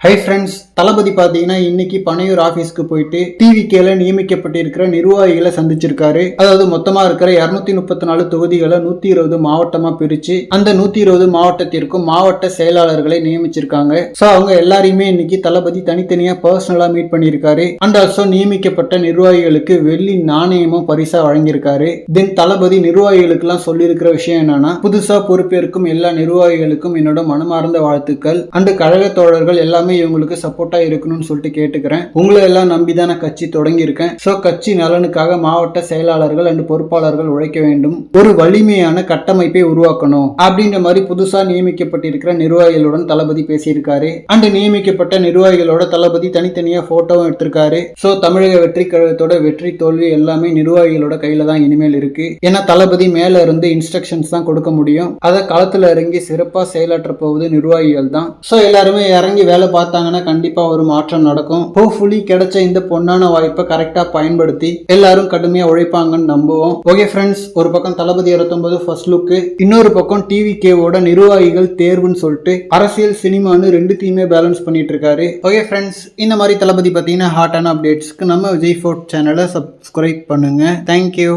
Hi friends தளபதி பார்த்தீங்கன்னா இன்னைக்கு பனையூர் ஆஃபீஸ்க்கு போயிட்டு டிவிகேல நியமிக்கப்பட்டிருக்கிற நிர்வாகிகளை சந்திச்சிருக்காரு. அதாவது மொத்தமா இருக்கிற இருநூத்தி முப்பத்தி நாலு தொகுதிகளை நூத்தி இருபது மாவட்டமா பிரிச்சு அந்த நூத்தி இருபது மாவட்டத்திற்கும் மாவட்ட செயலாளர்களை நியமிச்சிருக்காங்க. ஸோ அவங்க எல்லாரையுமே இன்னைக்கு தளபதி தனித்தனியா பர்சனலா மீட் பண்ணியிருக்காரு. அண்ட் ஆல்சோ நியமிக்கப்பட்ட நிர்வாகிகளுக்கு வெள்ளி நாணயமும் பரிசா வழங்கியிருக்காரு. தென் தளபதி நிர்வாகிகளுக்கெல்லாம் சொல்லியிருக்கிற விஷயம் என்னன்னா புதுசா பொறுப்பேற்கும் எல்லா நிர்வாகிகளுக்கும் என்னோட மனமார்ந்த வாழ்த்துக்கள். அண்டு கழக தோழர்கள் எல்லாமே இவங்களுக்கு சப்போர்ட் சப்போர்ட்டா இருக்கணும்னு சொல்லிட்டு கேட்டுக்கிறேன். உங்களை எல்லாம் நம்பி தான் நான் கட்சி தொடங்கியிருக்கேன். ஸோ கட்சி நலனுக்காக மாவட்ட செயலாளர்கள் அண்டு பொறுப்பாளர்கள் உழைக்க வேண்டும். ஒரு வலிமையான கட்டமைப்பை உருவாக்கணும். அப்படின்ற மாதிரி புதுசா நியமிக்கப்பட்டிருக்கிற நிர்வாகிகளுடன் தளபதி பேசியிருக்காரு. அண்டு நியமிக்கப்பட்ட நிர்வாகிகளோட தளபதி தனித்தனியா போட்டோவும் எடுத்திருக்காரு. ஸோ தமிழக வெற்றி கழகத்தோட வெற்றி தோல்வி எல்லாமே நிர்வாகிகளோட கையில தான் இனிமேல் இருக்கு. ஏன்னா தளபதி மேல இருந்து இன்ஸ்ட்ரக்ஷன்ஸ் தான் கொடுக்க முடியும். அதை களத்துல இறங்கி சிறப்பா செயலாற்ற போவது நிர்வாகிகள் தான். ஸோ எல்லாருமே இறங்கி வேலை பார்த்தாங்கன்னா கண்டிப்பாக ஒரு மாற்றம் நடக்கும். ஹோப்ஃபுல்லி கிடைச்ச இந்த பொன்னான வாய்ப்பை கரெக்டாக பயன்படுத்தி எல்லாரும் கடுமையாக உழைப்பாங்கன்னு நம்புவோம். ஓகே ஃப்ரெண்ட்ஸ் ஒரு பக்கம் தளபதி இருபத்தொன்பது ஃபர்ஸ்ட் லுக்கு இன்னொரு பக்கம் டிவி கேவோட நிர்வாகிகள் தேர்வுன்னு சொல்லிட்டு அரசியல் சினிமான்னு ரெண்டுத்தையுமே பேலன்ஸ் பண்ணிட்டு இருக்காரு. ஓகே ஃப்ரெண்ட்ஸ் இந்த மாதிரி தளபதி பார்த்தீங்கன்னா ஹாட்டான அப்டேட்ஸ்க்கு நம்ம விஜய் ஃபோர்ட் சேனலை சப்ஸ்கிரைப் பண்ணுங்க. Thank you